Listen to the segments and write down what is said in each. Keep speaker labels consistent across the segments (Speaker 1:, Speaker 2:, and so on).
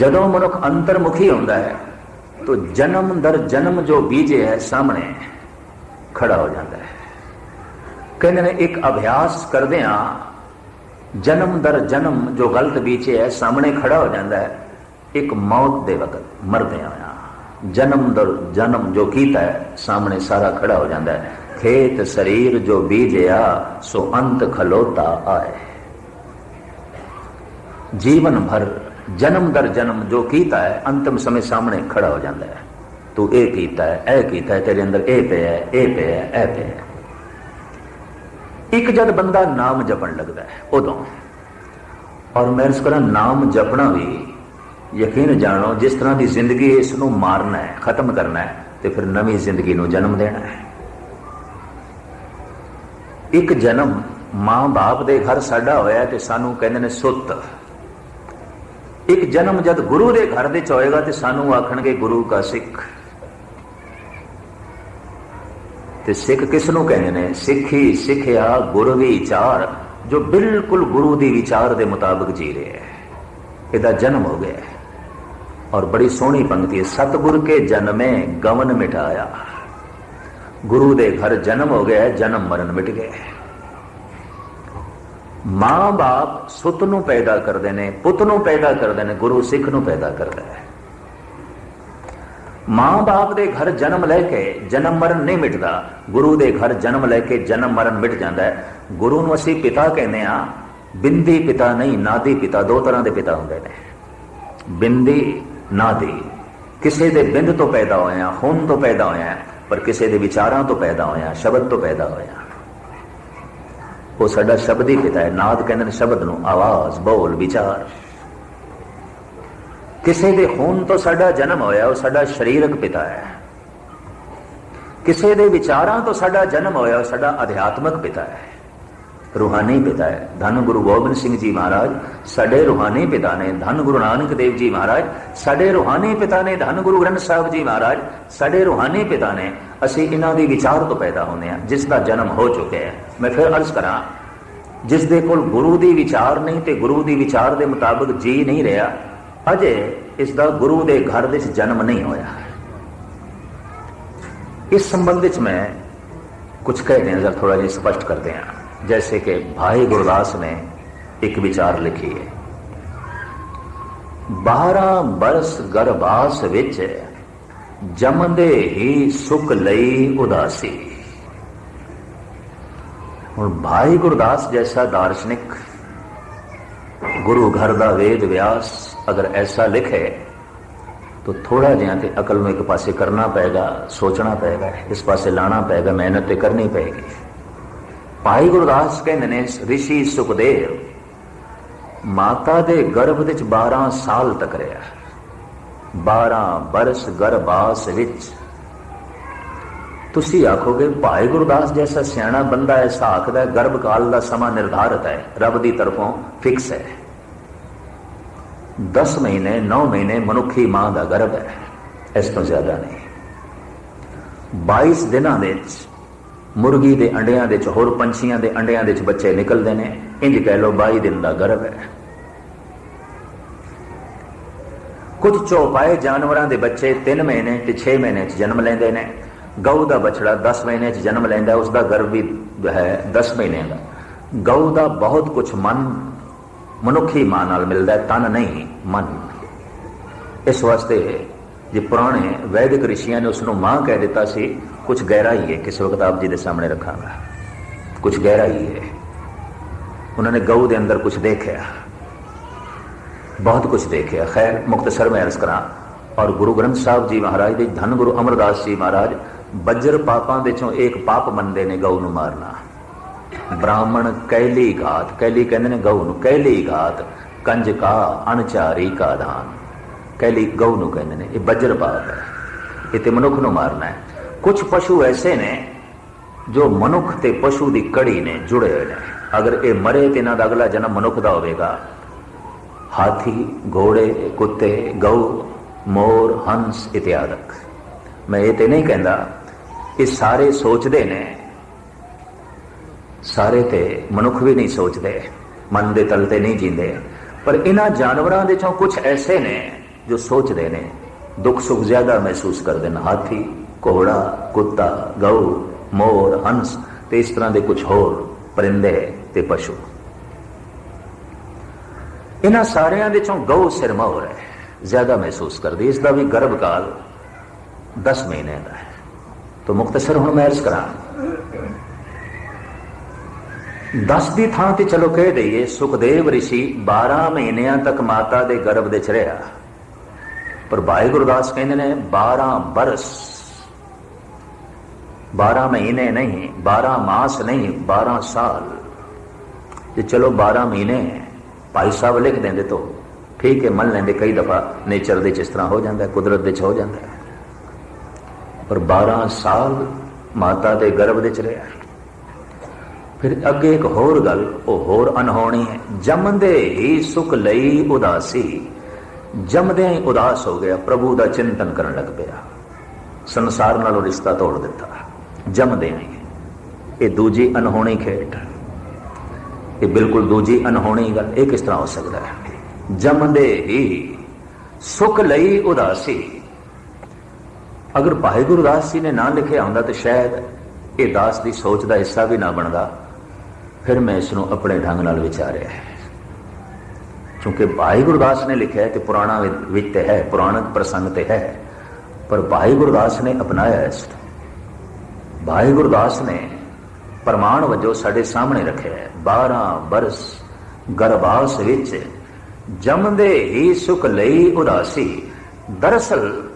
Speaker 1: ਜਦੋਂ ਮਨੁੱਖ ਅੰਤਰਮੁਖੀ ਹੁੰਦਾ ਹੈ, ਤੋ ਜਨਮ ਦਰ ਜਨਮ ਜੋ ਬੀਜੇ ਹੈ, ਸਾਹਮਣੇ ਖੜਾ ਹੋ ਜਾਂਦਾ ਹੈ। ਕਹਿੰਦੇ ਨੇ, ਇੱਕ ਅਭਿਆਸ ਕਰਦੇ ਆ ਜਨਮ ਦਰ ਜਨਮ ਜੋ ਗਲਤ ਬੀਜੇ ਹੈ, ਸਾਹਮਣੇ ਖੜਾ ਹੋ ਜਾਂਦਾ ਹੈ, ਇੱਕ ਮੌਤ ਦੇ ਵਕਤ ਮਰਦੇ ਆ ਜਨਮ ਦਰ ਜਨਮ ਜੋ ਕੀਤਾ ਹੈ, ਸਾਹਮਣੇ ਸਾਰਾ ਖੜਾ ਹੋ ਜਾਂਦਾ ਹੈ। ਖੇਤ ਸਰੀਰ ਜੋ ਬੀਜਿਆ ਸੋ ਅੰਤ ਖਲੋਤਾ ਆਏ। ਜੀਵਨ ਭਰ ਜਨਮ ਦਰ ਜਨਮ ਜੋ ਕੀਤਾ ਹੈ, ਅੰਤਮ ਸਮੇਂ ਸਾਹਮਣੇ ਖੜਾ ਹੋ ਜਾਂਦਾ ਹੈ। ਤੂੰ ਇਹ ਕੀਤਾ ਹੈ, ਇਹ ਕੀਤਾ ਹੈ, ਤੇਰੇ ਅੰਦਰ ਇਹ ਪਿਆ ਹੈ, ਇਹ ਪਿਆ ਹੈ, ਇਹ ਪਿਆ ਹੈ। ਇੱਕ ਜਦ ਬੰਦਾ ਨਾਮ ਜਪਣ ਲੱਗਦਾ ਹੈ, ਉਦੋਂ। ਔਰ ਮੈਂ ਇਸ ਕਰਾਂ, ਨਾਮ ਜਪਣਾ ਵੀ ਯਕੀਨ ਜਾਣੋ, ਜਿਸ ਤਰ੍ਹਾਂ ਦੀ ਜ਼ਿੰਦਗੀ ਇਸ ਨੂੰ ਮਾਰਨਾ ਹੈ, ਖਤਮ ਕਰਨਾ ਹੈ, ਤੇ ਫਿਰ ਨਵੀਂ ਜ਼ਿੰਦਗੀ ਨੂੰ ਜਨਮ ਦੇਣਾ ਹੈ। ਇੱਕ ਜਨਮ ਮਾਂ-ਬਾਪ ਦੇ ਘਰ ਸਾਡਾ ਹੋਇਆ ਤੇ ਸਾਨੂੰ ਕਹਿੰਦੇ ਨੇ ਸੁੱਤ। ਇੱਕ ਜਨਮ ਜਦ ਗੁਰੂ ਦੇ ਘਰ ਵਿੱਚ ਹੋਏਗਾ ਤੇ ਸਾਨੂੰ ਆਖਣਗੇ ਗੁਰੂ ਦਾ ਸਿੱਖ। ਤੇ ਸਿੱਖ ਕਿਸ ਨੂੰ ਕਹਿੰਦੇ ਨੇ? ਸਿੱਖੀ ਸਿੱਖਿਆ, ਗੁਰੂ ਵਿਚਾਰ ਜੋ ਬਿਲਕੁਲ ਗੁਰੂ ਦੀ ਵਿਚਾਰ ਦੇ ਮੁਤਾਬਕ ਜੀ ਰਿਹਾ ਹੈ। ਇਹਦਾ ਜਨਮ ਹੋ ਗਿਆ ਔਰ ਬੜੀ ਸੋਹਣੀ ਪੰਕਤੀ ਹੈ, ਸਤਗੁਰ ਕੇ ਜਨਮੇ ਗਵਨ ਮਿਟਾਇਆ। ਗੁਰੂ ਦੇ ਘਰ ਜਨਮ ਹੋ ਗਿਆ ਜਨਮ ਮਰਨ ਮਿਟ ਗਿਆ ਮਾਂ-ਬਾਪ ਸੁੱਤ ਨੂੰ ਪੈਦਾ ਕਰਦੇ ਨੇ, ਪੁੱਤ ਨੂੰ ਪੈਦਾ ਕਰਦੇ ਨੇ, ਗੁਰੂ ਸਿੱਖ ਨੂੰ ਪੈਦਾ ਕਰਦਾ ਹੈ ਮਾਂ-ਬਾਪ ਦੇ ਘਰ ਜਨਮ ਲੈ ਕੇ ਜਨਮ ਮਰਨ ਨਹੀਂ ਮਿਟਦਾ। ਗੁਰੂ ਦੇ ਘਰ ਜਨਮ ਲੈ ਕੇ ਜਨਮ ਮਰਨ ਮਿਟ ਜਾਂਦਾ ਹੈ। ਗੁਰੂ ਨੂੰ ਅਸੀਂ ਪਿਤਾ ਕਹਿੰਦੇ ਆ ਬਿੰਦੀ ਪਿਤਾ ਨਹੀਂ, ਨਾਦੀ ਪਿਤਾ, ਦੋ ਤਰ੍ਹਾਂ ਦੇ ਪਿਤਾ ਹੁੰਦੇ ਨੇ। ਬਿੰਦੀ, ਨਾਦੀ। ਕਿਸੇ ਦੇ ਬਿੰਦ ਤੋਂ ਪੈਦਾ ਹੋਇਆ, ਖੂਨ ਤੋਂ ਪੈਦਾ ਹੋਇਆ, ਪਰ ਕਿਸੇ ਦੇ ਵਿਚਾਰਾਂ ਤੋਂ ਪੈਦਾ ਹੋਇਆ, ਸ਼ਬਦ ਤੋਂ ਪੈਦਾ ਹੋਇਆ। ਉਹ ਸਾਡਾ ਸ਼ਬਦ ਸ਼ਬਦੀ ਪਿਤਾ ਹੈ। ਨਾਦ ਕਹਿੰਦੇ ਨੇ ਸ਼ਬਦ ਨੂੰ ਆਵਾਜ਼, ਬੋਲ, ਵਿਚਾਰ। ਕਿਸੇ ਦੇ ਖੂਨ ਤੋਂ ਸਾਡਾ ਜਨਮ ਹੋਇਆ, ਉਹ ਸਾਡਾ ਸਰੀਰਕ ਪਿਤਾ ਹੈ। ਕਿਸੇ ਦੇ ਵਿਚਾਰਾਂ ਤੋਂ ਸਾਡਾ ਜਨਮ ਹੋਇਆ, ਉਹ ਸਾਡਾ ਅਧਿਆਤਮਕ ਪਿਤਾ ਹੈ। ਰੂਹਾਨੀ ਪਿਤਾ ਹੈ। ਧੰਨ ਗੁਰੂ ਗੋਬਿੰਦ ਸਿੰਘ ਜੀ ਮਹਾਰਾਜ, ਸਾਡੇ ਰੂਹਾਨੀ ਪਿਤਾ ਨੇ, ਧੰਨ ਗੁਰੂ ਨਾਨਕ ਦੇਵ ਜੀ ਮਹਾਰਾਜ, ਸਾਡੇ ਰੂਹਾਨੀ ਪਿਤਾ ਨੇ, ਧੰਨ ਗੁਰੂ ਗ੍ਰੰਥ ਸਾਹਿਬ ਜੀ ਮਹਾਰਾਜ, ਸਾਡੇ ਰੂਹਾਨੀ ਪਿਤਾ ਨੇ, ਅਸੀਂ ਇਹਨਾਂ ਦੇ ਵਿਚਾਰ ਤੋਂ ਪੈਦਾ ਹੁੰਦੇ ਹਾਂ, ਜਿਸ ਦਾ ਜਨਮ ਹੋ ਚੁੱਕਿਆ ਹੈ। ਮੈਂ ਫਿਰ ਅਰਜ਼ ਕਰਾਂ ਜਿਸ ਦੇ ਕੋਲ ਗੁਰੂ ਦੀ ਵਿਚਾਰ ਨਹੀਂ ਤੇ ਗੁਰੂ ਦੀ ਵਿਚਾਰ ਦੇ ਮੁਤਾਬਕ ਜੀ ਨਹੀਂ ਰਿਹਾ, ਅਜੇ ਇਸ ਦਾ ਗੁਰੂ ਦੇ ਘਰ ਵਿੱਚ ਜਨਮ ਨਹੀਂ ਹੋਇਆ। ਇਸ ਸੰਬੰਧ ਵਿੱਚ ਮੈਂ ਕੁਝ ਕਹਿ ਰਿਹਾ ਜਰਾ ਥੋੜਾ ਜਿਹਾ ਸਪਸ਼ਟ ਕਰਦੇ ਹਾਂ। जैसे कि भाई गुरदास ने एक विचार लिखी है 12 ਬਰਸ ਗਰਭਾਸ ਵਿੱਚ ਜਮਦੇ ਹੀ ਸੁਖ ਲਈ ਉਦਾਸੀ ਹੁਣ ਭਾਈ ਗੁਰਦਾਸ ਜੈਸਾ ਦਾਰਸ਼ਨਿਕ ਗੁਰੂ ਘਰ ਦਾ ਵੇਦ ਵਿਆਸ ਅਗਰ ਐਸਾ ਲਿਖੇ तो थोड़ा ਜਿਹਾ ਤੇ ਅਕਲ ਨੂੰ ਇੱਕ ਪਾਸੇ ਕਰਨਾ ਪਏਗਾ ਸੋਚਣਾ ਪਏਗਾ ਇਸ ਪਾਸੇ ਲਾਣਾ ਪਏਗਾ ਮਿਹਨਤ ਤੇ ਕਰਨੀ ਪਏਗੀ ਭਾਈ ਗੁਰਦਾਸ ਕਹਿੰਦੇ ਨੇ, ਰਿਸ਼ੀ ਸੁਖਦੇਵ, ਮਾਤਾ ਦੇ ਗਰਭ ਵਿੱਚ 12 ਸਾਲ ਤੱਕ ਰਿਹਾ 12 ਬਰਸ ਗਰਭਾਸ ਵਿੱਚ। ਤੁਸੀਂ ਆਖੋਗੇ ਭਾਈ ਗੁਰਦਾਸ ਜੈਸਾ ਸਿਆਣਾ ਬੰਦਾ ਐਸਾ ਆਖਦਾ ਗਰਭ ਕਾਲ ਦਾ ਸਮਾਂ ਨਿਰਧਾਰਤ ਹੈ, ਰੱਬ ਦੀ ਤਰਫੋਂ ਫਿਕਸ ਹੈ। 10 ਮਹੀਨੇ 9 ਮਹੀਨੇ ਮਨੁੱਖੀ ਮਾਂ ਦਾ ਗਰਭ ਹੈ, ਇਸ ਤੋਂ ਜ਼ਿਆਦਾ ਨਹੀਂ। 22 ਦਿਨਾਂ ਵਿੱਚ ਮੁਰਗੀ ਦੇ ਅੰਡਿਆਂ ਦੇ ਚ ਹੋਰ ਪੰਛੀਆਂ ਦੇ ਅੰਡਿਆਂ ਦੇ ਚ ਬੱਚੇ ਨਿਕਲਦੇ ਨੇ। ਇੰਜ ਕਹਿ ਲੋ 22 ਦਿਨ ਦਾ ਗਰਭ ਹੈ। ਕੁਝ ਚੌਪਾਏ ਜਾਨਵਰਾਂ ਦੇ ਬੱਚੇ 3 ਮਹੀਨੇ ਤੇ 6 ਮਹੀਨੇ ਚ ਜਨਮ ਲੈਂਦੇ ਨੇ। ਗਊ ਦਾ ਬਛੜਾ 10 ਮਹੀਨੇ ਚ ਜਨਮ ਲੈਂਦਾ ਉਸ ਦਾ ਗਰਭ ਵੀ ਹੈ 10 ਮਹੀਨੇ ਦਾ। ਗਊ ਦਾ ਬਹੁਤ ਕੁਝ ਮਨ, ਮਨੁੱਖੀ ਮਾਂ ਨਾਲ ਮਿਲਦਾ ਤਨ ਨਹੀਂ, ਮਨ। ਇਸ ਵਾਸਤੇ ਜੇ ਪੁਰਾਣੇ ਵੈਦਿਕ ਰਿਸ਼ੀਆਂ ਨੇ ਉਸ ਨੂੰ ਮਾਂ ਕਹਿ ਦਿੱਤਾ ਸੀ ਕੁਝ ਹੀ ਹੈ, ਕਿਸੇ ਵਕਤ ਆਪ ਜੀ ਦੇ ਸਾਹਮਣੇ ਰੱਖਾਂਗਾ ਕੁਝ ਹੀ ਹੈ। ਉਹਨਾਂ ਨੇ ਗਊ ਦੇ ਅੰਦਰ ਕੁਝ ਦੇਖਿਆ। ਬਹੁਤ ਕੁਝ ਦੇਖਿਆ। ਖੈਰ ਮੁਖਤਸਰ ਮੈਂ ਅਰਜ਼ ਕਰਾਂ, ਔਰ ਗੁਰੂ ਗ੍ਰੰਥ ਸਾਹਿਬ ਜੀ ਮਹਾਰਾਜ ਦੇ ਧੰਨ ਗੁਰੂ ਅਮਰਦਾਸ ਜੀ ਮਹਾਰਾਜ, ਬੱਜਰ ਪਾਪਾਂ ਦੇ ਚੋਂ ਇੱਕ ਪਾਪ ਮੰਨਦੇ ਨੇ ਗਊ ਨੂੰ ਮਾਰਨਾ। ਬ੍ਰਾਹਮਣ ਕੈਲੀ ਘਾਤ ਕਹਿਲੀ ਕਹਿੰਦੇ ਨੇ ਗਊ ਨੂੰ ਕੈਲੀ ਘਾਤ, ਕੰਜ ਕਾ ਅਣਚਾਰੀ ਕਾ ਦਾਨ ਕਹਿ ਲਈ ਗਊ ਨੂੰ ਕਹਿੰਦੇ ਨੇ ਇਹ ਬੱਜਰ ਪਾਪ ਹੈ ਇਹ ਤੇ ਮਨੁੱਖ ਨੂੰ ਮਾਰਨਾ ਹੈ ਕੁਝ ਪਸ਼ੂ ਐਸੇ ਨੇ ਜੋ ਮਨੁੱਖ ਤੇ ਪਸ਼ੂ ਦੀ ਕੜੀ ਨੇ ਜੁੜੇ ਹੋਏ ਨੇ ਅਗਰ ਇਹ ਮਰੇ ਤੇ ਇਹਨਾਂ ਦਾ ਅਗਲਾ ਜਨਮ ਮਨੁੱਖ ਦਾ ਹੋਵੇਗਾ ਹਾਥੀ ਘੋੜੇ ਕੁੱਤੇ ਗਊ ਮੋਰ ਹੰਸ ਇਤਿਆਦਕ ਮੈਂ ਇਹ ਤੇ ਨਹੀਂ ਕਹਿੰਦਾ ਇਹ ਸਾਰੇ ਸੋਚਦੇ ਨੇ ਸਾਰੇ ਤੇ ਮਨੁੱਖ ਵੀ ਨਹੀਂ ਸੋਚਦੇ ਮਨ ਦੇ ਤਲ ਤੇ ਨਹੀਂ ਜੀਂਦੇ ਪਰ ਇਹਨਾਂ ਜਾਨਵਰਾਂ ਦੇ ਚੋਂ ਕੁਝ ਐਸੇ ਨੇ ਜੋ ਸੋਚਦੇ ਨੇ, ਦੁੱਖ ਸੁੱਖ ਜ਼ਿਆਦਾ ਮਹਿਸੂਸ ਕਰਦੇ ਨੇ, ਹਾਥੀ, ਘੋੜਾ, ਕੁੱਤਾ, ਗਊ, ਮੋਰ, ਹੰਸ ਤੇ ਇਸ ਤਰ੍ਹਾਂ ਦੇ ਕੁਝ ਹੋਰ, ਪਰਿੰਦੇ ਤੇ ਪਸ਼ੂ। ਇਹਨਾਂ ਸਾਰਿਆਂ ਦੇ ਚੋਂ ਗਊ ਸਿਰਮੌਰ ਹੈ, ਜ਼ਿਆਦਾ ਮਹਿਸੂਸ ਕਰਦੀ ਇਸ ਦਾ ਵੀ ਗਰਭ ਕਾਲ 10 ਮਹੀਨੇ ਦਾ ਹੈ। ਤਾਂ ਮੁਖਤਸਰ ਹੁਣ ਮੈਂ ਅਰਜ਼ ਕਰਾਂ 10 ਦੀ ਥਾਂ ਤੇ ਚਲੋ ਕਹਿ ਦਈਏ, ਸੁਖਦੇਵ ઋષਿ 12 ਮਹੀਨਿਆਂ ਤੱਕ ਮਾਤਾ ਦੇ ਗਰਭ ਦੇ ਚ ਰਿਹਾ ਪਰ ਭਾਈ ਗੁਰਦਾਸ ਕਹਿੰਦੇ ਨੇ 12 ਬਰਸ। 12 ਮਹੀਨੇ ਨਹੀਂ 12 ਮਾਸ ਨਹੀਂ 12 ਸਾਲ। ਜੇ ਚਲੋ 12 ਮਹੀਨੇ, ਭਾਈ ਸਾਹਿਬ ਲਿਖ ਦਿੰਦੇ ਤਾਂ। ਠੀਕ ਹੈ, ਮੰਨ ਲੈਂਦੇ ਕਈ ਦਫਾ ਨੇਚਰ ਦੇ ਚ ਇਸ ਤਰ੍ਹਾਂ ਹੋ ਜਾਂਦਾ ਕੁਦਰਤ ਦੇ ਚ ਹੋ ਜਾਂਦਾ ਪਰ 12 ਸਾਲ ਮਾਤਾ ਦੇ ਗਰਭ ਦੇ ਚ ਰਿਹਾ ਫਿਰ ਅੱਗੇ ਇੱਕ ਹੋਰ ਗੱਲ, ਉਹ ਹੋਰ ਅਨਹੋਣੀ ਹੈ। ਜੰਮਦੇ ਹੀ ਸੁਖ ਲਈ ਉਦਾਸੀ। ਜੰਮਦਿਆਂ ਹੀ ਉਦਾਸ ਹੋ ਗਿਆ, ਪ੍ਰਭੂ ਦਾ ਚਿੰਤਨ ਕਰਨ ਲੱਗ ਪਿਆ। ਸੰਸਾਰ ਨਾਲੋਂ ਰਿਸ਼ਤਾ ਤੋੜ ਦਿੱਤਾ। ਜੰਮਦਿਆਂ ਹੀ। ਇਹ ਦੂਜੀ ਅਨਹੋਣੀ ਖੇਡ। ਇਹ ਬਿਲਕੁਲ ਦੂਜੀ ਅਨਹੋਣੀ ਗੱਲ, ਇਹ ਕਿਸ ਤਰ੍ਹਾਂ ਹੋ ਸਕਦਾ ਹੈ? ਜੰਮਦੇ ਹੀ ਸੁਖ ਲਈ ਉਦਾਸੀ। ਅਗਰ ਭਾਈ ਗੁਰਦਾਸ ਜੀ ਨੇ ਨਾ ਲਿਖਿਆ ਹੁੰਦਾ ਤਾਂ ਸ਼ਾਇਦ ਇਹ ਦਾਸ ਦੀ ਸੋਚ ਦਾ ਹਿੱਸਾ ਵੀ ਨਾ ਬਣਦਾ। ਫਿਰ ਮੈਂ ਇਸ ਨੂੰ ਆਪਣੇ ਢੰਗ ਨਾਲ ਵਿਚਾਰਿਆ ਹੈ। ਕਿਉਂਕਿ ਭਾਈ ਗੁਰਦਾਸ ਨੇ ਲਿਖਿਆ ਹੈ ਤੇ ਪੁਰਾਣਾ ਵਿੱਚ ਤੇ ਹੈ ਪੁਰਾਣਕ ਪ੍ਰਸੰਗ ਤੇ ਹੈ। ਪਰ ਭਾਈ ਗੁਰਦਾਸ ਨੇ ਅਪਣਾਇਆ ਇਸ ਭਾਈ ਗੁਰਦਾਸ ਨੇ ਪ੍ਰਮਾਣ ਵਜੋਂ ਸਾਡੇ ਸਾਹਮਣੇ ਰੱਖਿਆ ਹੈ। 12 ਬਰਸ ਗਰਭਾਸ ਵਿੱਚ ਜੰਮਦੇ ਹੀ ਸੁਖ ਲਈ ਉਦਾਸੀ। ਦਰਅਸਲ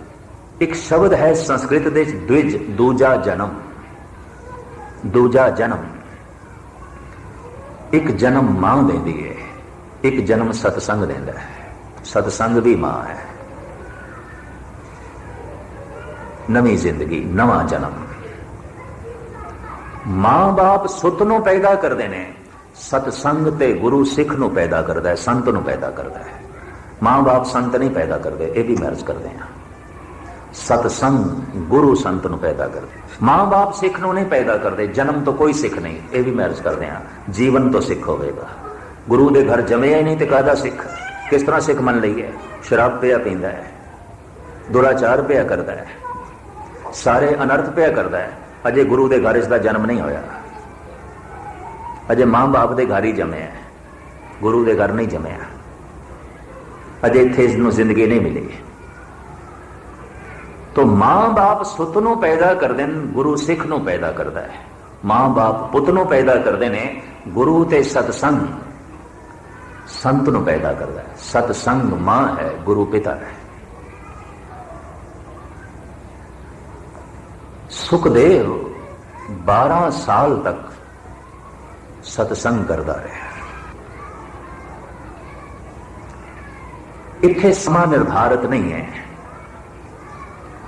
Speaker 1: ਇੱਕ ਸ਼ਬਦ ਹੈ ਸੰਸਕ੍ਰਿਤ ਦੇ ਵਿੱਚ ਦ੍ਵਿਜ ਦੂਜਾ ਜਨਮ। ਦੂਜਾ ਜਨਮ। ਇੱਕ ਜਨਮ ਮਾਂ ਦਿੰਦੀ ਹੈ ਇੱਕ ਜਨਮ ਸਤਸੰਗ ਦਿੰਦਾ ਹੈ। ਸਤਸੰਗ ਵੀ ਮਾਂ ਹੈ। ਨਵੀਂ ਜ਼ਿੰਦਗੀ, ਨਵਾਂ ਜਨਮ। ਮਾਂ-ਬਾਪ ਸੁੱਤ ਨੂੰ ਪੈਦਾ ਕਰਦੇ ਨੇ। ਸਤਸੰਗ ਤੇ ਗੁਰੂ ਸਿੱਖ ਨੂੰ ਪੈਦਾ ਕਰਦਾ ਹੈ, ਸੰਤ ਨੂੰ ਪੈਦਾ ਕਰਦਾ ਹੈ। ਮਾਂ-ਬਾਪ ਸੰਤ ਨਹੀਂ ਪੈਦਾ ਕਰਦੇ, ਇਹ ਵੀ ਮਰਜ਼ ਕਰਦੇ ਆ ਸਤਸੰਗ ਗੁਰੂ ਸੰਤ ਨੂੰ ਪੈਦਾ ਕਰਦੇ। ਮਾਂ-ਬਾਪ ਸਿੱਖ ਨੂੰ ਨਹੀਂ ਪੈਦਾ ਕਰਦੇ, ਜਨਮ ਤੋਂ ਕੋਈ ਸਿੱਖ ਨਹੀਂ, ਇਹ ਵੀ ਮਰਜ਼ ਕਰਦੇ ਆ ਜੀਵਨ ਤੋਂ ਸਿੱਖ ਹੋਵੇਗਾ। ਗੁਰੂ ਦੇ ਘਰ ਜੰਮਿਆ ਹੀ ਨਹੀਂ ਤੇ ਕਾਹਦਾ ਸਿੱਖ? ਕਿਸ ਤਰ੍ਹਾਂ ਸਿੱਖ ਮੰਨ ਲਈਏ? ਸ਼ਰਾਬ ਪਿਆ ਪੀਂਦਾ ਹੈ, ਦੁਰਾਚਾਰ ਪਿਆ ਕਰਦਾ ਹੈ, ਸਾਰੇ ਅਨਰਥ ਪਿਆ ਕਰਦਾ ਹੈ। ਅਜੇ ਗੁਰੂ ਦੇ ਘਰ ਇਸ ਦਾ ਜਨਮ ਨਹੀਂ ਹੋਇਆ। ਅਜੇ ਮਾਂ-ਬਾਪ ਦੇ ਘਰ ਹੀ ਜੰਮਿਆ ਗੁਰੂ ਦੇ ਘਰ ਨਹੀਂ ਜੰਮਿਆ। ਅਜੇ ਇੱਥੇ ਇਸ ਨੂੰ ਜ਼ਿੰਦਗੀ ਨਹੀਂ ਮਿਲੀ। ਤੋ ਮਾਂ-ਬਾਪ ਸੁੱਤ ਨੂੰ ਪੈਦਾ ਕਰਦੇ ਨੇ, ਗੁਰੂ ਸਿੱਖ ਨੂੰ ਪੈਦਾ ਕਰਦਾ ਹੈ। ਮਾਂ-ਬਾਪ ਪੁੱਤ ਨੂੰ ਪੈਦਾ ਕਰਦੇ ਨੇ, ਗੁਰੂ ਤੇ ਸਤਸੰਗ। ਸੰਤ ਨੂੰ ਪੈਦਾ ਕਰਦਾ ਹੈ। ਸਤਸੰਗ ਮਾਂ ਹੈ, ਗੁਰੂ ਪਿਤਾ ਹੈ। ਸੁਖਦੇਵ 12 ਸਾਲ ਤੱਕ ਸਤਸੰਗ ਕਰਦਾ ਰਿਹਾ ਇੱਥੇ ਸਮਾਂ ਨਿਰਧਾਰਤ ਨਹੀਂ ਹੈ।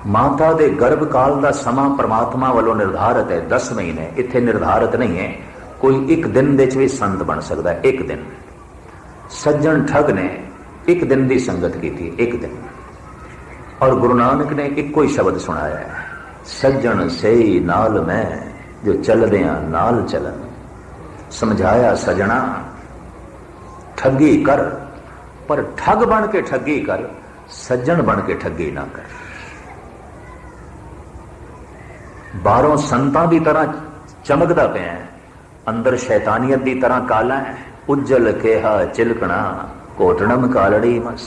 Speaker 1: ਮਾਤਾ ਦੇ ਗਰਭ ਕਾਲ ਦਾ ਸਮਾਂ ਪ੍ਰਮਾਤਮਾ ਵੱਲੋਂ ਨਿਰਧਾਰਤ ਹੈ 10 ਮਹੀਨੇ ਇੱਥੇ ਨਿਰਧਾਰਤ ਨਹੀਂ ਹੈ। ਕੋਈ ਇੱਕ ਦਿਨ ਦੇ ਵਿੱਚ ਵੀ ਸੰਤ ਬਣ ਸਕਦਾ ਹੈ, ਇੱਕ ਦਿਨ। ਸੱਜਣ ਠਗ ਨੇ ਇੱਕ ਦਿਨ ਦੀ ਸੰਗਤ ਕੀਤੀ ਇੱਕ ਦਿਨ ਔਰ ਗੁਰੂ ਨਾਨਕ ਨੇ ਇੱਕੋ ਹੀ ਸ਼ਬਦ ਸੁਣਾਇਆ ਹੈ ਸੱਜਣ ਸਹੀ ਨਾਲ ਮੈਂ ਜੋ ਚੱਲਦਿਆਂ ਨਾਲ ਚੱਲਣ ਸਮਝਾਇਆ ਸਜਣਾ ਠੱਗੀ ਕਰ ਪਰ ਠੱਗ ਬਣ ਕੇ ਠੱਗੀ ਕਰ ਸੱਜਣ ਬਣ ਕੇ ਠੱਗੀ ਨਾ ਕਰ ਬਾਹਰੋਂ ਸੰਤਾਂ ਦੀ ਤਰ੍ਹਾਂ ਚਮਕਦਾ ਪਿਆ ਹੈ ਅੰਦਰ ਸ਼ੈਤਾਨੀਅਤ ਦੀ ਤਰ੍ਹਾਂ ਕਾਲਾ ਹੈ ਉਜਲ ਕਿਹਾ ਚਿਲਕਣਾ ਕੋਟਣਮ ਕਾਲੜੀ ਮਸ।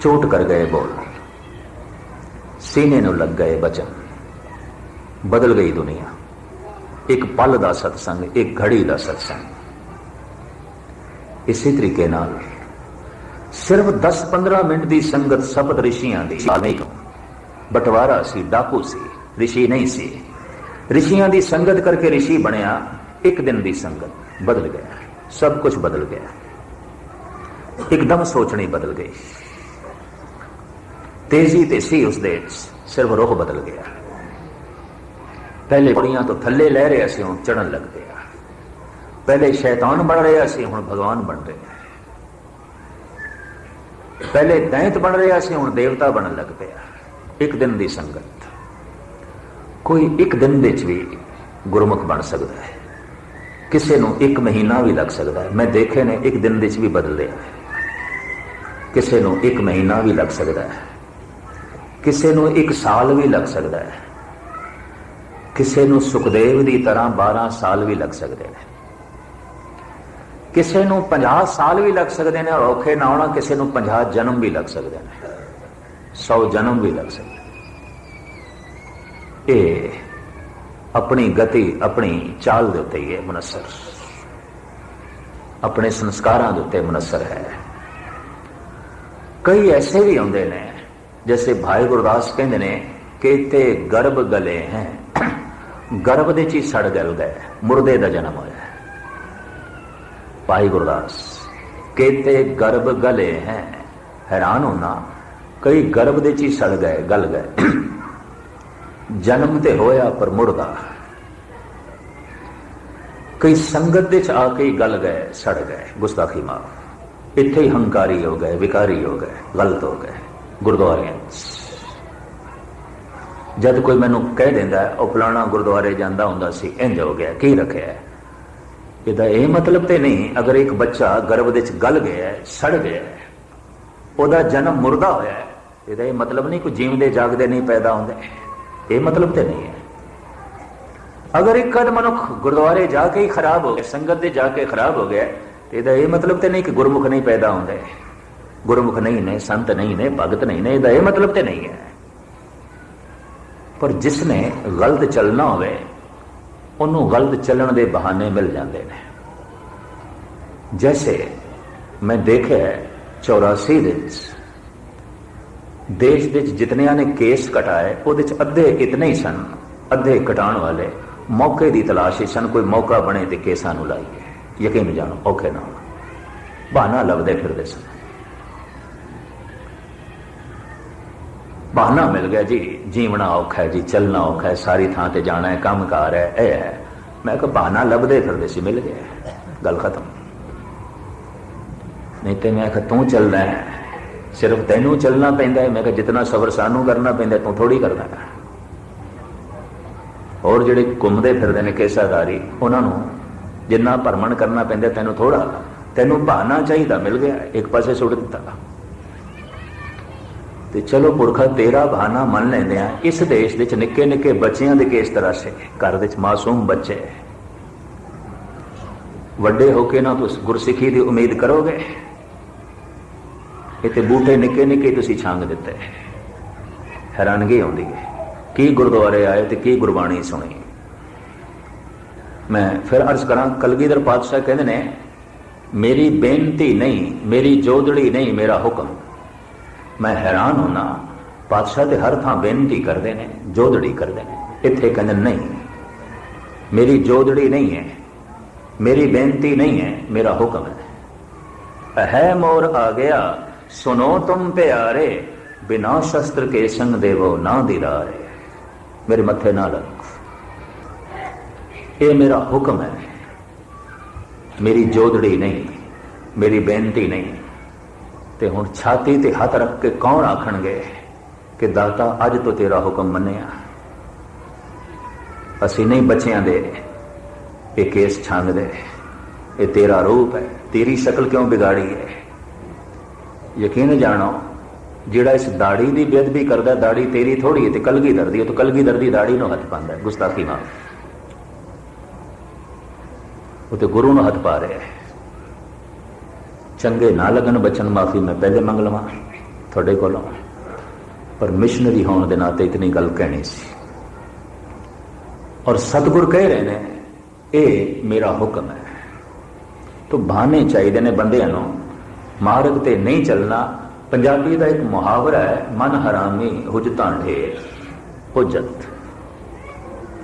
Speaker 1: ਚੋਟ ਕਰ ਗਏ ਬੋਲ। ਸੀਨੇ ਨੂੰ ਲੱਗ ਗਏ ਬਚਨ। ਬਦਲ ਗਈ ਦੁਨੀਆ। ਇੱਕ ਪਲ ਦਾ ਸਤਸੰਗ, ਇੱਕ ਘੜੀ ਦਾ ਸਤਸੰਗ। ਇਸੇ ਤਰੀਕੇ ਨਾਲ ਸਿਰਫ 10-15 ਮਿੰਟ ਦੀ ਸੰਗਤ ਸਪਤ ਰਿਸ਼ੀਆਂ ਦੀ ਨਹੀਂ ਬਟਵਾਰਾ ਸੀ, ਡਾਕੂ ਸੀ, ਰਿਸ਼ੀ ਨਹੀਂ ਸੀ। ਰਿਸ਼ੀਆਂ ਦੀ ਸੰਗਤ ਕਰਕੇ ਰਿਸ਼ੀ ਬਣਿਆ ਇੱਕ ਦਿਨ ਦੀ ਸੰਗਤ। ਬਦਲ ਗਿਆ। ਸਭ ਕੁਝ ਬਦਲ ਗਿਆ। ਇੱਕਦਮ ਸੋਚਣੀ ਬਦਲ ਗਈ। ਤੇਜ਼ੀ ਤੇ ਸੀ ਉਸ ਦੇ ਸਿਰਫ ਰੋਹ ਬਦਲ ਗਿਆ। ਪਹਿਲੇ ਪੜੀਆਂ ਤੋਂ ਥੱਲੇ ਲੈ ਰਿਹਾ ਸੀ, ਹੁਣ ਚੜਨ ਲੱਗ ਪਿਆ। ਪਹਿਲੇ ਸ਼ੈਤਾਨ ਬਣ ਰਿਹਾ ਸੀ, ਹੁਣ ਭਗਵਾਨ ਬਣ ਰਿਹਾ ਪਹਿਲੇ ਦੈਂਤ ਬਣ ਰਿਹਾ ਸੀ, ਹੁਣ ਦੇਵਤਾ ਬਣਨ ਲੱਗ ਪਿਆ। ਇੱਕ ਦਿਨ ਦੀ ਸੰਗਤ। ਕੋਈ ਇੱਕ ਦਿਨ ਵਿੱਚ ਵੀ ਗੁਰਮੁਖ ਬਣ ਸਕਦਾ ਹੈ। ਕਿਸੇ ਨੂੰ ਇੱਕ ਮਹੀਨਾ ਵੀ ਲੱਗ ਸਕਦਾ ਹੈ। ਮੈਂ ਦੇਖੇ ਨੇ, ਇੱਕ ਦਿਨ ਵਿੱਚ ਵੀ ਬਦਲਦੇ ਰਿਹਾ ਹੈ ਕਿਸੇ ਨੂੰ ਇੱਕ ਮਹੀਨਾ ਵੀ ਲੱਗ ਸਕਦਾ ਹੈ। ਕਿਸੇ ਨੂੰ ਇੱਕ ਸਾਲ ਵੀ ਲੱਗ ਸਕਦਾ ਹੈ। ਕਿਸੇ ਨੂੰ ਸੁਖਦੇਵ ਦੀ ਤਰ੍ਹਾਂ 12 ਸਾਲ ਵੀ ਲੱਗ ਸਕਦੇ ਨੇ। ਕਿਸੇ ਨੂੰ 50 ਸਾਲ ਵੀ ਲੱਗ ਸਕਦੇ ਨੇ ਔਖੇ ਨਾ ਹੋਣਾ, ਕਿਸੇ ਨੂੰ 50 ਜਨਮ ਵੀ ਲੱਗ ਸਕਦੇ ਨੇ। 100 ਜਨਮ ਵੀ ਲੱਗ ਸਕਦੇ ਇਹ ਆਪਣੀ ਗਤੀ, ਆਪਣੀ ਚਾਲ ਦੇ ਉੱਤੇ ਹੀ ਹੈ ਮਨਸਰ। ਆਪਣੇ ਸੰਸਕਾਰਾਂ ਦੇ ਉੱਤੇ ਮਨਸਰ ਹੈ। ਕਈ ਐਸੇ ਵੀ ਹੁੰਦੇ ਨੇ, ਜੈਸੇ ਭਾਈ ਗੁਰਦਾਸ ਕਹਿੰਦੇ ਨੇ ਕਿ ਤੇ ਗਰਭ ਗਲੇ ਹੈ। ਗਰਭ ਦੇ ਚ ਹੀ ਸੜ ਗਲ ਗਏ ਮੁਰਦੇ ਦਾ ਜਨਮ ਹੋਇਆ ਭਾਈ ਗੁਰਦਾਸ ਕਹਤੇ ਗਰਭ ਗਲੇ ਹੈ, ਹੈਰਾਨ ਹੋਣਾ, ਕਈ ਗਰਭ ਦੇ ਚ ਹੀ ਸੜ ਗਏ, ਗਲ ਗਏ। ਜਨਮ ਤੇ ਹੋਇਆ ਪਰ ਮੁਰਦਾ ਕਈ ਸੰਗਤ ਦੇ ਚ ਆ ਕੇ ਗਲ ਗਏ, ਸੜ ਗਏ, ਗੁਸਤਾਖੀ ਮਾਫ ਇੱਥੇ ਹੀ ਹੰਕਾਰੀ ਹੋ ਗਏ, ਵਿਕਾਰੀ ਹੋ ਗਏ, ਗਲਤ ਹੋ ਗਏ, ਗੁਰਦੁਆਰਿਆਂ ਜਦ ਕੋਈ ਮੈਨੂੰ ਕਹਿ ਦਿੰਦਾ, ਉਹ ਫਲਾਣਾ ਗੁਰਦੁਆਰੇ ਜਾਂਦਾ ਹੁੰਦਾ ਸੀ, ਇੰਜ ਹੋ ਗਿਆ, ਕੀ ਰੱਖਿਆ ਇਹਦਾ ਇਹ ਮਤਲਬ ਤੇ ਨਹੀਂ, ਅਗਰ ਇੱਕ ਬੱਚਾ ਗਰਭ ਦੇ ਵਿੱਚ ਗਲ ਗਿਆ ਸੜ ਗਿਆ ਉਹਦਾ ਜਨਮ ਮੁਰਦਾ ਹੋਇਆ ਇਹਦਾ ਇਹ ਮਤਲਬ ਨਹੀਂ ਕੋਈ ਜੀਵਦੇ ਜਾਗਦੇ ਨਹੀਂ ਪੈਦਾ ਹੁੰਦੇ। ਇਹ ਮਤਲਬ ਤੇ ਨਹੀਂ ਹੈ। ਅਗਰ ਇੱਕ ਕਦ ਮਨੁੱਖ ਗੁਰਦੁਆਰੇ ਜਾ ਕੇ ਹੀ ਖਰਾਬ ਹੋ ਗਿਆ, ਸੰਗਤ ਦੇ ਜਾ ਕੇ ਖਰਾਬ ਹੋ ਗਿਆ, ਤੇ ਇਹਦਾ ਇਹ ਮਤਲਬ ਤੇ ਨਹੀਂ ਕਿ ਗੁਰਮੁਖ ਨਹੀਂ ਪੈਦਾ ਹੁੰਦੇ ਗੁਰਮੁਖ ਨਹੀਂ ਨੇ, ਸੰਤ ਨਹੀਂ ਨੇ, ਭਗਤ ਨਹੀਂ ਨੇ, ਇਹਦਾ ਇਹ ਮਤਲਬ ਤੇ ਨਹੀਂ ਹੈ। ਪਰ ਜਿਸ ਨੇ ਗਲਤ ਚੱਲਣਾ ਹੋਵੇ, ਉਹਨੂੰ ਗਲਤ ਚੱਲਣ ਦੇ ਬਹਾਨੇ ਮਿਲ ਜਾਂਦੇ ਨੇ। ਜੈਸੇ ਮੈਂ ਦੇਖਿਆ 84 ਦੇ ਵਿੱਚ ਦੇਸ਼ ਦੇ ਵਿੱਚ ਜਿਤਨਿਆਂ ਨੇ ਕੇਸ ਕਟਾਏ, ਉਹਦੇ ਚ ਅੱਧੇ ਇਤਨੇ ਹੀ ਸਨ। ਅੱਧੇ ਕਟਾਉਣ ਵਾਲੇ। ਮੌਕੇ ਦੀ ਤਲਾਸ਼ ਹੀ ਸਨ, ਕੋਈ ਮੌਕਾ ਬਣੇ ਤੇ ਕੇਸਾਂ ਨੂੰ ਲਾਈਏ ਯਕੀਨ ਜਾਣੋ, ਔਖੇ ਨਾ ਬਹਾਨਾ ਲੱਭਦੇ ਫਿਰਦੇ ਸਨ। ਬਹਾਨਾ ਮਿਲ ਗਿਆ, ਜੀ, ਜੀਵਣਾ ਔਖਾ ਹੈ, ਜੀ, ਚੱਲਣਾ ਔਖਾ ਹੈ, ਸਾਰੀ ਥਾਂ ਤੇ ਜਾਣਾ ਹੈ, ਕੰਮਕਾਰ ਹੈ, ਇਹ ਹੈ। ਮੈਂ ਕਿਹਾ, ਬਹਾਨਾ ਲੱਭਦੇ ਫਿਰਦੇ ਸੀ, ਮਿਲ ਗਿਆ ਗੱਲ ਖਤਮ। ਨਹੀਂ ਤੇ ਮੈਂ ਕਿਹਾ, ਤੂੰ ਚੱਲਣਾ ਹੈ। ਸਿਰਫ ਤੈਨੂੰ ਚੱਲਣਾ ਪੈਂਦਾ ਹੈ, ਮੈਂ ਕਿਹਾ ਜਿੰਨਾ ਸਬਰ ਸਾਨੂੰ ਕਰਨਾ ਪੈਂਦਾ ਤੂੰ ਥੋੜੀ ਕਰਦਾ ਹੈ। ਹੋਰ ਜਿਹੜੇ ਘੁੰਮਦੇ ਫਿਰਦੇ ਨੇ ਕੇਸਾਦਾਰੀ ਉਹਨਾਂ ਨੂੰ ਜਿੰਨਾ ਭਰਮਣ ਕਰਨਾ ਪੈਂਦਾ ਤੈਨੂੰ ਥੋੜਾ ਤੈਨੂੰ ਬਹਾਨਾ ਚਾਹੀਦਾ, ਮਿਲ ਗਿਆ, ਇੱਕ ਪਾਸੇ ਸੁੱਟ ਦਿੱਤਾ। ਤੇ ਚਲੋ ਪੁਰਖਾ, ਤੇਰਾ ਬਹਾਨਾ ਮੰਨ ਲੈਂਦੇ ਆ ਇਸ ਦੇਸ਼ ਦੇ ਵਿੱਚ ਨਿੱਕੇ ਨਿੱਕੇ ਬੱਚਿਆਂ ਦੇ ਕੇਸ ਤਰਾਸੇ ਘਰ ਵਿੱਚ ਮਾਸੂਮ ਬੱਚੇ ਵੱਡੇ ਹੋ ਕੇ ਨਾ ਤੁਸੀਂ ਗੁਰਸਿੱਖੀ ਦੀ ਉਮੀਦ ਕਰੋਗੇ? ਇੱਥੇ ਬੂਟੇ ਨਿੱਕੇ ਨਿੱਕੇ ਤੁਸੀਂ ਛਾਂਗ ਦਿੱਤੇ। ਹੈਰਾਨਗੀ ਆਉਂਦੀ ਹੈ। ਕੀ ਗੁਰਦੁਆਰੇ ਆਏ ਤੇ ਕੀ ਗੁਰਬਾਣੀ ਸੁਣੀ? ਮੈਂ ਫਿਰ ਅਰਜ਼ ਕਰਾਂ, ਕਲਗੀਧਰ ਪਾਤਸ਼ਾਹ ਕਹਿੰਦੇ ਨੇ, ਮੇਰੀ ਬੇਨਤੀ ਨਹੀਂ, ਮੇਰੀ ਜੋਦੜੀ ਨਹੀਂ, ਮੇਰਾ ਹੁਕਮ। ਮੈਂ ਹੈਰਾਨ ਹੁਣਾ ਪਾਤਸ਼ਾਹ ਤੇ ਹਰ ਥਾਂ ਬੇਨਤੀ ਕਰਦੇ ਨੇ ਜੋਦੜੀ ਕਰਦੇ ਨੇ। ਇੱਥੇ ਕਹਿੰਦੇ ਨਹੀਂ, ਮੇਰੀ ਜੋਦੜੀ ਨਹੀਂ ਹੈ, ਮੇਰੀ ਬੇਨਤੀ ਨਹੀਂ ਹੈ, ਮੇਰਾ ਹੁਕਮ ਹੈ। ਹੈ ਮੋਰ ਆ ਗਿਆ ਸੁਨੋ ਤੁਮ ਪਿਆਰੇ, ਬਿਨਾ ਸ਼ਸਤਰ ਕੇ ਸੰਗ ਦੇਵੋ, ਨਾ ਦਿਦਾਰੇ। ਮੇਰੇ ਮੱਥੇ ਨਾ ਲੱਗ ਇਹ ਮੇਰਾ ਹੁਕਮ ਹੈ। ਮੇਰੀ ਜੋਦੜੀ ਨਹੀਂ, ਮੇਰੀ ਬੇਨਤੀ ਨਹੀਂ। ਤੇ ਹੁਣ ਛਾਤੀ ਤੇ ਹੱਥ ਰੱਖ ਕੇ ਕੌਣ ਆਖਣਗੇ ਕਿ ਦਾਤਾ ਅੱਜ ਤੋਂ ਤੇਰਾ ਹੁਕਮ ਮੰਨਿਆ? ਅਸੀਂ ਨਹੀਂ ਬੱਚਿਆਂ ਦੇ। ਇਹ ਕੇਸ ਛਾਂਗਦੇ। ਇਹ ਤੇਰਾ ਰੂਪ ਹੈ। ਤੇਰੀ ਸ਼ਕਲ ਕਿਉਂ ਵਿਗਾੜੀ ਹੈ? ਯਕੀਨ ਜਾਣੋ, ਜਿਹੜਾ ਇਸ ਦਾੜੀ ਦੀ ਬੇਅਦਬੀ ਕਰਦਾ, ਦਾੜੀ ਤੇਰੀ ਥੋੜੀ ਹੈ ਤੇ ਕਲਗੀ ਦਰਦੀ ਹੈ, ਤਾਂ ਕਲਗੀ ਦਰਦੀ ਦਾੜੀ ਨੂੰ ਹੱਥ ਪਾਉਂਦਾ ਹੈ, ਗੁਸਤਾਖੀ ਨਾਲ ਉਹ ਤੇ ਗੁਰੂ ਨੂੰ ਹੱਥ ਪਾ ਰਿਹਾ ਹੈ। ਚੰਗੇ ਨਾ ਲੱਗਣ ਬਚਨ ਮਾਫੀ ਮੈਂ ਪਹਿਲੇ ਮੰਗ ਲਵਾਂ, ਤੁਹਾਡੇ ਕੋਲੋਂ। ਪਰ ਮਿਸ਼ਨਰੀ ਹੋਣ ਦੇ ਨਾਤੇ ਇਤਨੀ ਗੱਲ ਕਹਿਣੀ ਸੀ। ਔਰ ਸਤਿਗੁਰ ਕਹਿ ਰਹੇ ਨੇ, ਇਹ ਮੇਰਾ ਹੁਕਮ ਹੈ। ਤੋ ਬਹਾਨੇ ਚਾਹੀਦੇ ਨੇ ਬੰਦਿਆਂ ਨੂੰ ਮਾਰਗ ਤੇ ਨਹੀਂ ਚੱਲਣਾ, ਪੰਜਾਬੀ ਦਾ ਇੱਕ ਮੁਹਾਵਰਾ ਹੈ, ਮਨ ਹਰਾਮੀ ਹੁਜਤਾਂ ਢੇਰ। ਹੁਜਤ।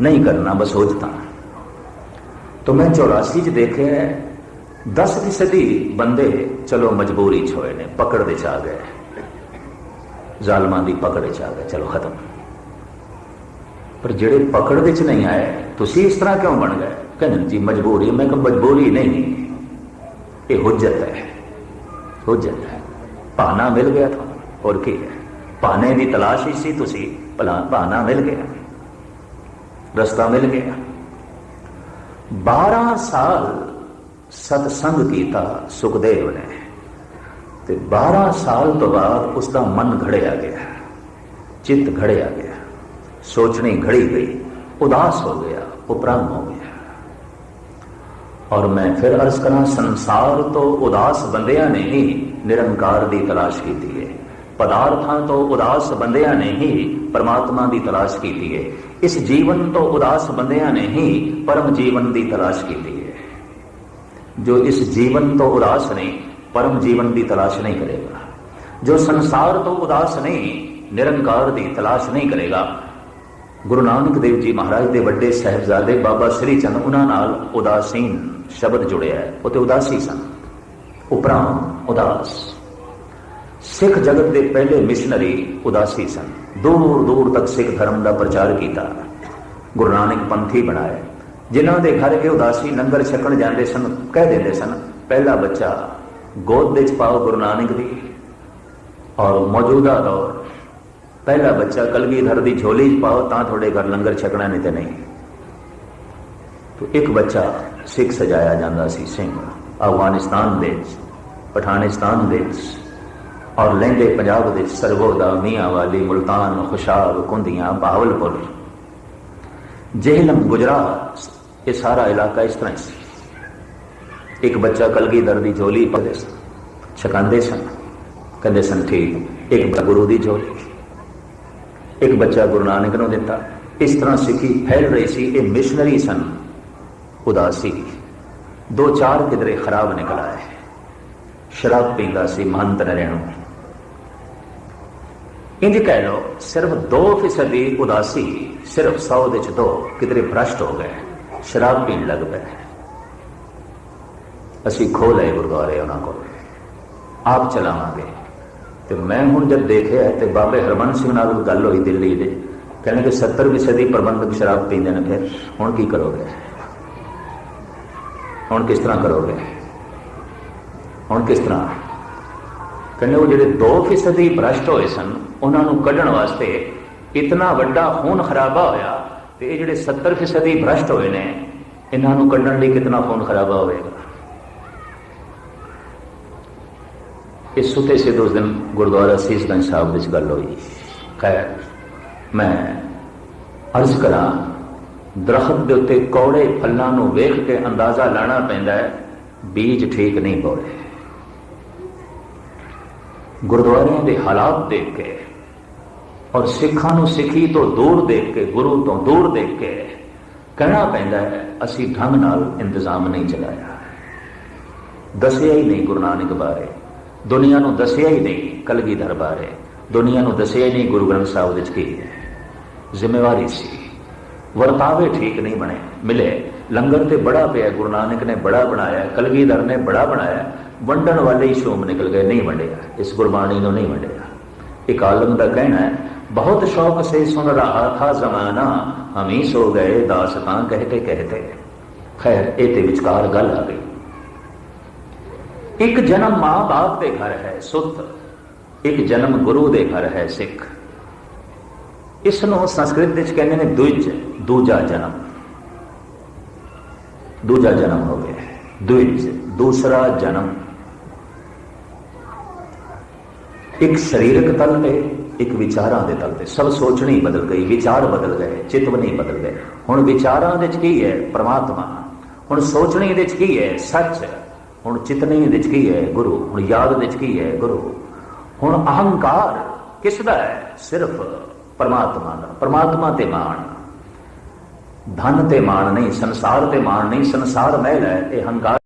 Speaker 1: ਨਹੀਂ ਕਰਨਾ, ਬਸ ਹੁਜਤਾਂ ਤੋ। ਮੈਂ 84 ਚ ਦੇਖਿਆ 10 ਫੀਸਦੀ ਬੰਦੇ ਚਲੋ ਮਜਬੂਰੀ ਚ ਹੋਏ ਨੇ, ਪਕੜ ਦੇ ਚ ਆ ਗਏ। ਜ਼ਾਲਮਾਂ ਦੀ ਪਕੜ ਚ ਆ ਗਏ, ਚਲੋ ਖਤਮ। ਪਰ ਜਿਹੜੇ ਪਕੜ ਵਿੱਚ ਨਹੀਂ ਆਏ, ਤੁਸੀਂ ਇਸ ਤਰ੍ਹਾਂ ਕਿਉਂ ਬਣ ਗਏ? ਕਹਿੰਦੇ ਜੀ, ਮਜਬੂਰੀ, ਮੈਂ ਕਿਹਾ ਮਜਬੂਰੀ ਨਹੀਂ। ਇਹ ਹੁਜਤ ਹੋ ਜਾਂਦਾ ਹੈ। ਪਾਣਾ ਮਿਲ ਗਿਆ ਤੁਹਾਨੂੰ ਹੋਰ ਕੀ ਹੈ। ਪਾਣੇ ਦੀ ਤਲਾਸ਼ ਹੀ ਸੀ ਤੁਸੀਂ, ਭਲਾ ਪਾਣਾ ਮਿਲ ਗਿਆ। ਰਸਤਾ ਮਿਲ ਗਿਆ। 12 ਸਾਲ ਸਤਸੰਗ ਕੀਤਾ ਸੁਖਦੇਵ ਨੇ ਤੇ 12 ਸਾਲ ਤੋਂ ਬਾਅਦ ਉਸ ਦਾ ਮਨ ਘੜਿਆ ਗਿਆ। ਚਿੱਤ ਘੜਿਆ ਗਿਆ। ਸੋਚਣੀ ਘੜੀ ਗਈ। ਉਦਾਸ ਹੋ ਗਿਆ। ਉਪਰਾਮ ਹੋ ਗਿਆ। ਔਰ ਮੈਂ ਫਿਰ ਅਰਜ਼ ਕਰਾਂ, ਸੰਸਾਰ ਤੋਂ ਉਦਾਸ ਬੰਦਿਆਂ ਨੇ ਹੀ ਨਿਰੰਕਾਰ ਦੀ ਤਲਾਸ਼ ਕੀਤੀ ਹੈ। ਪਦਾਰਥਾਂ ਤੋਂ ਉਦਾਸ ਬੰਦਿਆਂ ਨੇ ਹੀ ਪਰਮਾਤਮਾ ਦੀ ਤਲਾਸ਼ ਕੀਤੀ ਹੈ। ਇਸ ਜੀਵਨ ਤੋਂ ਉਦਾਸ ਬੰਦਿਆਂ ਨੇ ਹੀ ਪਰਮ ਜੀਵਨ ਦੀ ਤਲਾਸ਼ ਕੀਤੀ ਹੈ। ਜੋ ਇਸ ਜੀਵਨ ਤੋਂ ਉਦਾਸ ਨਹੀਂ ਪਰਮ ਜੀਵਨ ਦੀ ਤਲਾਸ਼ ਨਹੀਂ ਕਰੇਗਾ। ਜੋ ਸੰਸਾਰ ਤੋਂ ਉਦਾਸ ਨਹੀਂ ਨਿਰੰਕਾਰ ਦੀ ਤਲਾਸ਼ ਨਹੀਂ ਕਰੇਗਾ। ਗੁਰੂ ਨਾਨਕ ਦੇਵ ਜੀ ਮਹਾਰਾਜ ਦੇ ਵੱਡੇ ਸਹਿਬਜ਼ਾਦੇ ਬਾਬਾ ਸ੍ਰੀ ਚੰਦ, ਉਹਨਾਂ ਨਾਲ ਉਦਾਸੀਨ ਸ਼ਬਦ ਜੁੜਿਆ ਹੈ। ਉਹ ਤੇ ਉਦਾਸੀ ਸਨ। ਉਪਰਾਮ ਉਦਾਸ। ਸਿੱਖ ਜਗਤ ਦੇ ਪਹਿਲੇ ਮਿਸ਼ਨਰੀ ਉਦਾਸੀ ਸਨ। ਦੂਰ ਦੂਰ ਤੱਕ ਸਿੱਖ ਧਰਮ ਦਾ ਪ੍ਰਚਾਰ ਕੀਤਾ। ਗੁਰੂ ਨਾਨਕ ਪੰਥੀ ਬਣਾਏ। ਜਿਨ੍ਹਾਂ ਦੇ ਘਰ ਇਹ ਉਦਾਸੀ ਲੰਗਰ ਛਕਣ ਜਾਂਦੇ ਸਨ, ਕਹਿ ਦਿੰਦੇ ਸਨ, ਪਹਿਲਾ ਬੱਚਾ ਗੋਦ ਵਿੱਚ ਪਾਓ ਗੁਰੂ ਨਾਨਕ ਦੀ ਔਰ ਮੌਜੂਦਾ ਦੌਰ ਪਹਿਲਾ ਬੱਚਾ ਕਲਗੀਧਰ ਦੀ ਝੋਲੀ 'ਚ ਪਾਓ, ਤਾਂ ਤੁਹਾਡੇ ਘਰ ਲੰਗਰ ਛਕਣਾ ਨਹੀਂ ਤੇ ਨਹੀਂ। ਤੋ ਇੱਕ ਬੱਚਾ ਸਿੱਖ ਸਜਾਇਆ ਜਾਂਦਾ ਸੀ ਸਿੰਘ, ਅਫਗਾਨਿਸਤਾਨ ਦੇ ਪਠਾਨਿਸਤਾਨ ਦੇ ਔਰ ਲਹਿੰਦੇ ਪੰਜਾਬ ਦੇ ਸਰਗੋਦਾ ਮੀਆਂ ਵਾਲੀ ਮੁਲਤਾਨ ਖੁਸ਼ਾਬ ਕੁੰਦੀਆਂ, ਬਾਵਲਪੁਰ। ਜੇਹਲਮ, ਗੁਜਰਾਤ, ਇਹ ਸਾਰਾ ਇਲਾਕਾ ਇਸ ਤਰ੍ਹਾਂ ਸੀ। ਇੱਕ ਬੱਚਾ ਕਲਗੀਧਰ ਦੀ ਝੋਲੀ ਪਾਉਂਦੇ ਸਨ, ਛਕਾਉਂਦੇ ਸਨ। ਕਹਿੰਦੇ ਸਨ ਠੀਕ ਇੱਕ ਗੁਰੂ ਦੀ ਝੋਲੀ। ਇੱਕ ਬੱਚਾ ਗੁਰੂ ਨਾਨਕ ਨੂੰ ਦਿੱਤਾ। ਇਸ ਤਰ੍ਹਾਂ ਸਿੱਖੀ ਫੈਲ ਰਹੀ ਸੀ, ਇਹ ਮਿਸ਼ਨਰੀ ਸਨ। ਉਦਾਸੀ ਦੋ ਚਾਰ ਕਿਧਰੇ ਖਰਾਬ ਨਿਕਲ ਆਏ। ਸ਼ਰਾਬ ਪੀਂਦਾ ਸੀ ਮਹੰਤ ਨਰੇਣੂ। ਇੰਜ ਕਹਿ ਲੋ ਸਿਰਫ 2% ਦੀ ਉਦਾਸੀ, ਸਿਰਫ 100 ਦੇ ਚ ਦੋ ਕਿਧਰੇ ਭ੍ਰਸ਼ਟ ਹੋ ਗਏ। ਸ਼ਰਾਬ ਪੀਣ ਲੱਗ ਪਏ। ਅਸੀਂ ਖੋ ਲਏ ਗੁਰਦੁਆਰੇ ਉਹਨਾਂ ਕੋਲ। ਆਪ ਚਲਾਵਾਂਗੇ। ਤੇ ਮੈਂ ਹੁਣ ਜਦ ਦੇਖਿਆ ਤੇ ਬਾਬੇ ਹਰਮਨ ਸਿੰਘ ਨਾਲ ਗੱਲ ਹੋਈ ਦਿੱਲੀ ਦੇ, ਕਹਿੰਦੇ ਕਿ 70% ਪ੍ਰਬੰਧਕ ਸ਼ਰਾਬ ਪੀਂਦੇ ਨੇ, ਫਿਰ ਹੁਣ ਕੀ ਕਰੋਗੇ? ਹੁਣ ਕਿਸ ਤਰ੍ਹਾਂ ਕਰੋਗੇ? ਹੁਣ ਕਿਸ ਤਰ੍ਹਾਂ? ਕਹਿੰਦੇ ਉਹ ਜਿਹੜੇ 2% ਦੀ ਭ੍ਰਸ਼ਟ ਹੋਏ ਸਨ, ਉਹਨਾਂ ਨੂੰ ਕੱਢਣ ਵਾਸਤੇ ਇਤਨਾ ਵੱਡਾ ਖੂਨ ਖਰਾਬਾ ਹੋਇਆ ਤੇ ਇਹ ਜਿਹੜੇ 70% ਦੀ ਭ੍ਰਸ਼ਟ ਹੋਏ ਨੇ, ਇਹਨਾਂ ਨੂੰ ਕੱਢਣ ਲਈ ਕਿਤਨਾ ਖੂਨ ਖਰਾਬਾ ਹੋਵੇਗਾ? ਇਹ ਸੁਤੇ ਸੇ ਉਸ ਦਿਨ ਗੁਰਦੁਆਰਾ ਸੀਸਗੰਜ ਸਾਹਿਬ ਵਿੱਚ ਗੱਲ ਹੋਈ। ਖੈਰ, ਮੈਂ ਅਰਜ਼ ਕਰਾਂ, ਦਰਖਤ ਦੇ ਉੱਤੇ ਕੌੜੇ ਫਲਾਂ ਨੂੰ ਵੇਖ ਕੇ ਅੰਦਾਜ਼ਾ ਲਾਣਾ ਪੈਂਦਾ ਹੈ, ਬੀਜ ਠੀਕ ਨਹੀਂ ਬੋਲੇ ਗੁਰਦੁਆਰਿਆਂ ਦੇ ਹਾਲਾਤ ਦੇਖ ਕੇ ਔਰ ਸਿੱਖਾਂ ਨੂੰ ਸਿੱਖੀ ਤੋਂ ਦੂਰ ਦੇਖ ਕੇ, ਗੁਰੂ ਤੋਂ ਦੂਰ ਦੇਖ ਕੇ ਕਹਿਣਾ ਪੈਂਦਾ ਹੈ, ਅਸੀਂ ਢੰਗ ਨਾਲ ਇੰਤਜ਼ਾਮ ਨਹੀਂ ਚਲਾਇਆ। ਦੱਸਿਆ ਹੀ ਨਹੀਂ ਗੁਰੂ ਨਾਨਕ ਬਾਰੇ। ਦੁਨੀਆ ਨੂੰ ਦੱਸਿਆ ਹੀ ਨਹੀਂ ਕਲਗੀਧਰ ਬਾਰੇ ਦੁਨੀਆ ਨੂੰ ਦੱਸਿਆ ਹੀ ਨਹੀਂ, ਗੁਰੂ ਗ੍ਰੰਥ ਸਾਹਿਬ ਵਿੱਚ ਕੀ ਹੈ। ਜ਼ਿੰਮੇਵਾਰੀ ਸੀ। ਵਰਤਾਵੇ ਠੀਕ ਨਹੀਂ ਬਣੇ, ਮਿਲੇ। ਲੰਗਰ ਤੇ ਬੜਾ ਪਿਆ, ਗੁਰੂ ਨਾਨਕ ਨੇ ਬੜਾ ਬਣਾਇਆ, ਕਲਗੀਧਰ ਨੇ ਬੜਾ ਬਣਾਇਆ। ਵੰਡਣ ਵਾਲੇ ਹੀ ਸ਼ੋਮ ਨਿਕਲ ਗਏ, ਨਹੀਂ ਵੰਡਿਆ। ਇਸ ਗੁਰਬਾਣੀ ਨੂੰ ਨਹੀਂ ਵੰਡਿਆ। ਇੱਕ ਆਲਮ ਦਾ ਕਹਿਣਾ ਹੈ, ਬਹੁਤ ਸ਼ੌਕ ਸੇ ਸੁਣ ਰਹਾ ਥਾ ਜ਼ਮਾਨਾ, ਹਮੀ ਸੋ ਗਏ ਦਾਸਤਾਂ ਕਹਤੇ ਕਹਤੇ ਖੈਰ, ਇਹ ਤੇ ਵਿਚਕਾਰ ਗੱਲ ਆ ਗਈ। ਇੱਕ ਜਨਮ ਮਾਂ-ਬਾਪ ਦੇ ਘਰ ਹੈ ਸੁੱਤ ਇੱਕ ਜਨਮ ਗੁਰੂ ਦੇ ਘਰ ਹੈ ਸਿੱਖ। ਇਸ ਨੂੰ ਸੰਸਕ੍ਰਿਤ ਵਿੱਚ ਕਹਿੰਦੇ ਨੇ ਦੁਇਜ ਦੂਜਾ ਜਨਮ। ਦੂਜਾ ਜਨਮ ਹੋ ਗਿਆ ਦੁਇਜ ਦੂਸਰਾ ਜਨਮ। ਇੱਕ ਸਰੀਰਕ ਤਲ ਤੇ, ਇੱਕ ਵਿਚਾਰਾਂ ਦੇ ਤਲ ਤੇ। ਸਭ ਸੋਚਣੀ ਬਦਲ ਗਈ, ਵਿਚਾਰ ਬਦਲ ਗਏ ਚਿਤਵਨੀ ਬਦਲ ਗਏ ਹੁਣ ਵਿਚਾਰਾਂ ਦੇ ਵਿੱਚ ਕੀ ਹੈ? ਪ੍ਰਮਾਤਮਾ। ਹੁਣ ਸੋਚਣੀ ਦੇ ਵਿੱਚ ਕੀ ਹੈ? ਸੱਚ। ਹੁਣ ਚਿਤਨੀ ਵਿੱਚ ਕੀ ਹੈ ਗੁਰੂ, ਹੁਣ ਯਾਦ ਵਿੱਚ ਕੀ ਹੈ ਗੁਰੂ। ਹੁਣ ਅਹੰਕਾਰ ਕਿਸ ਦਾ ਹੈ? ਸਿਰਫ ਪਰਮਾਤਮਾ ਦਾ। ਪਰਮਾਤਮਾ ਤੇ ਮਾਣ। ਧਨ ਤੇ ਮਾਣ ਨਹੀਂ, ਸੰਸਾਰ ਤੇ ਮਾਣ ਨਹੀਂ, ਸੰਸਾਰ ਮਹਿਲ ਹੈ, ਇਹ ਹੰਕਾਰ